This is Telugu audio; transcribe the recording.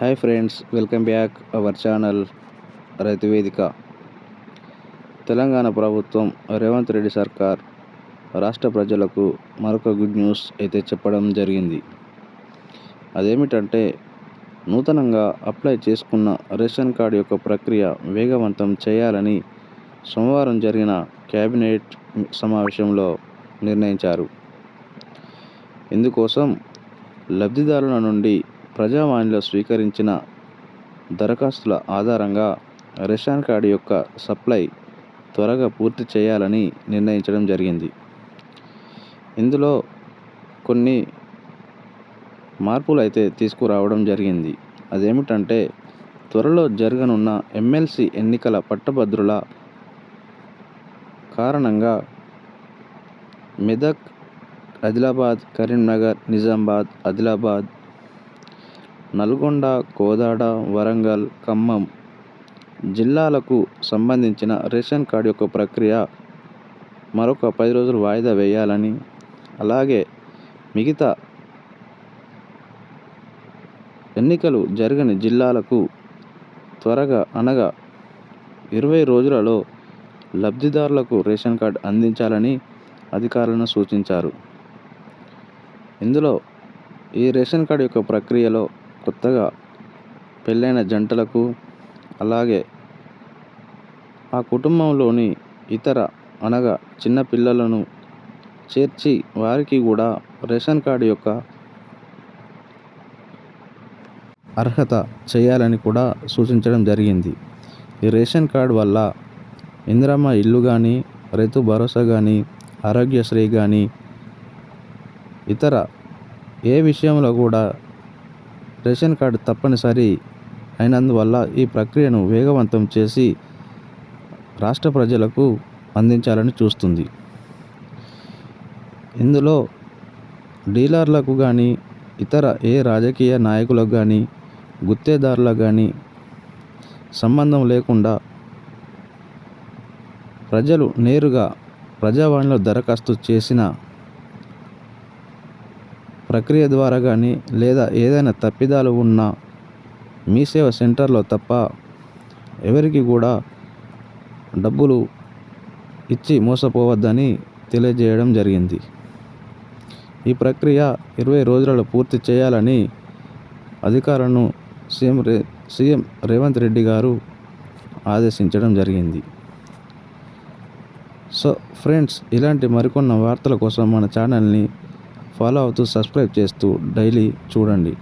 Hi friends welcome back our channel Rythu Vedika. Telangana ప్రభుత్వం రేవంత్ రెడ్డి సర్కార్ రాష్ట్ర ప్రజలకు మరొక గుడ్ న్యూస్ అయితే చెప్పడం జరిగింది. అదేమిటంటే నూతనంగా అప్లై చేసుకున్న రేషన్ కార్డు యొక్క ప్రక్రియ వేగవంతం చేయాలని సోమవారం జరిగిన కేబినెట్ సమావేశంలో నిర్ణయించారు. ఇందుకోసం లబ్ధిదారుల నుండి ప్రజావాణిలో స్వీకరించిన దరఖాస్తుల ఆధారంగా రేషన్ కార్డు యొక్క సప్లై త్వరగా పూర్తి చేయాలని నిర్ణయించడం జరిగింది. ఇందులో కొన్ని మార్పులు అయితే తీసుకురావడం జరిగింది. అదేమిటంటే త్వరలో జరగనున్న ఎమ్మెల్సీ ఎన్నికల పట్టభద్రుల కారణంగా మెదక్ ఆదిలాబాద్ కరీంనగర్ నిజామాబాద్ ఆదిలాబాద్ నల్గొండ కోదాడ వరంగల్ ఖమ్మం జిల్లాలకు సంబంధించిన రేషన్ కార్డు యొక్క ప్రక్రియ మరొక పది రోజులు వాయిదా వేయాలని అలాగే మిగతా ఎన్నికలు జరగని జిల్లాలకు త్వరగా అనగా ఇరవై రోజులలో లబ్ధిదారులకు రేషన్ కార్డు అందించాలని అధికారులను సూచించారు. ఇందులో ఈ రేషన్ కార్డు యొక్క ప్రక్రియలో కొత్తగా పెళ్ళైన జంటలకు అలాగే ఆ కుటుంబంలోని ఇతర అనగా చిన్న పిల్లలను చేర్చి వారికి కూడా రేషన్ కార్డు యొక్క అర్హత చేయాలని కూడా సూచించడం జరిగింది. ఈ రేషన్ కార్డు వల్ల ఇందిరమ్మ ఇల్లు కానీ రైతు భరోసా కానీ ఆరోగ్యశ్రీ కానీ ఇతర ఏ విషయంలో కూడా రేషన్ కార్డు తప్పనిసరి అయినందువల్ల ఈ ప్రక్రియను వేగవంతం చేసి రాష్ట్ర ప్రజలకు అందించాలని చూస్తుంది. ఇందులో డీలర్లకు కానీ ఇతర ఏ రాజకీయ నాయకులకు కానీ గుత్తేదారులకు కానీ సంబంధం లేకుండా ప్రజలు నేరుగా ప్రజావాణిలో దరఖాస్తు చేసిన ప్రక్రియ ద్వారా కానీ లేదా ఏదైనా తప్పిదాలు ఉన్నా మీ సేవ సెంటర్లో తప్ప ఎవరికి కూడా డబ్బులు ఇచ్చి మోసపోవద్దని తెలియజేయడం జరిగింది. ఈ ప్రక్రియ ఇరవై రోజులలో పూర్తి చేయాలని అధికారులను సీఎం రే సీఎం రేవంత్ రెడ్డి గారు ఆదేశించడం జరిగింది. సో ఫ్రెండ్స్ ఇలాంటి మరికొన్న వార్తల కోసం మన ఛానల్ని ఫాలో అవుతూ సబ్స్క్రైబ్ చేస్తూ డైలీ చూడండి.